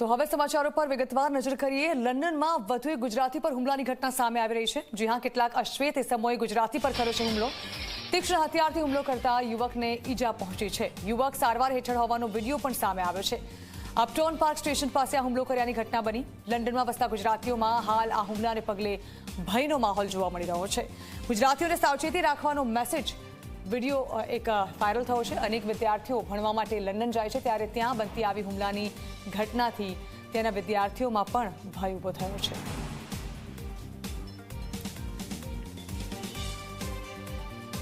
તો હવે સમાચારો પર વિગતવાર નજર કરીએ. લંડનમાં વધુ એક ગુજરાતી પર હુમલાની ઘટના સામે આવી રહી છે. જી હા, કેટલાક અશ્વેત સમયે ગુજરાતી પર કર્યો છે હુમલો. તીક્ષ્ણ હથિયારથી હુમલો કરતા યુવકને ઈજા પહોંચી છે. યુવક સારવાર હેઠળ હોવાનો વીડિયો પણ સામે આવ્યો છે. અપટોન પાર્ક સ્ટેશન પાસે આ હુમલો કર્યાની ઘટના બની. લંડનમાં વસતા ગુજરાતીઓમાં હાલ આ હુમલાને પગલે ભયનો માહોલ જોવા મળી રહ્યો છે. ગુજરાતીઓને સાવચેતી રાખવાનો મેસેજ વીડિયો એક વાયરલ થયો છે. અનેક વિદ્યાર્થીઓ ભણવા માટે લંડન જાય છે. ત્યારે ત્યાં બનતી આવી હુમલાની ઘટનાથી તેના વિદ્યાર્થીઓમાં પણ ભય ઊભો થયો છે.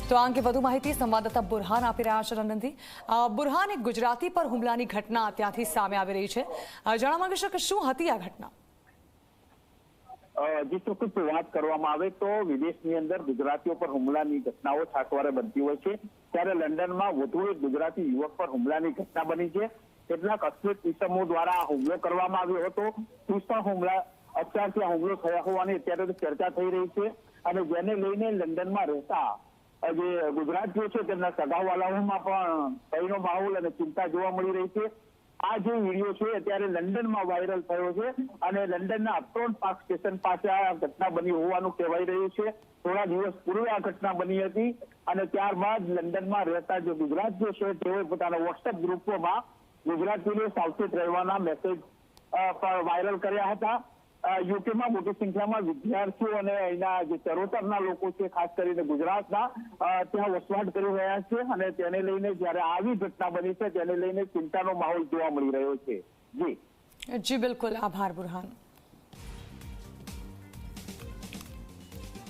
તો આ અંગે વધુ માહિતી સંવાદદાતા બુરહાન આપી રહ્યા છે લંડનથી બુરહાન, એક ગુજરાતી પર હુમલાની ઘટના ત્યાંથી સામે આવી રહી છે. જણાવવા માંગી શકે શું હતી આ ઘટના? અ, જે ચોક્કસ વાત કરવામાં આવે તો વિદેશની અંદર ગુજરાતીઓ પર હુમલાની ઘટનાઓ છાસવારે બનતી હોય છે. ત્યારે લંડનમાં વધુ એક ગુજરાતી યુવક પર હુમલાની ઘટના બની છે. કેટલાક અશ્વેત ઇસમો દ્વારા હુમલો કરવામાં આવ્યો હતો. પુષ્પા હુમલા અત્યારથી આ હુમલો થયા હોવાની અત્યારે ચર્ચા થઈ રહી છે. અને જેને લઈને લંડનમાં રહેતા જે ગુજરાતીઓ છે તેમના સગાવાલાઓમાં પણ ભયનો માહોલ અને ચિંતા જોવા મળી રહી છે. આ જે વીડિયો છે અત્યારે લંડનમાં વાયરલ થયો છે અને લંડનના અપટોન પાર્ક સ્ટેશન પાસે આ ઘટના બની હોવાનું કહેવાઈ રહ્યું છે. થોડા દિવસ પૂર્વે આ ઘટના બની હતી અને ત્યારબાદ લંડનમાં રહેતા જે ગુજરાત જે છે તેઓએ પોતાના વોટ્સએપ ગ્રુપોમાં ગુજરાતીને સાવચેત રહેવાના મેસેજ વાયરલ કર્યા હતા. યુકેમાં મોટી સંખ્યામાં વિદ્યાર્થીઓ અને અહીંના જે ચરોતરના લોકો છે, ખાસ કરીને ગુજરાતના ત્યાં વસવાટ કરી રહ્યા છે અને તેને લઈને જ્યારે આવી ઘટના બની છે, તેને લઈને ચિંતાનો માહોલ જોવા મળી રહ્યો છે. જી. જી, બિલકુલ. આભાર, બુરહાન.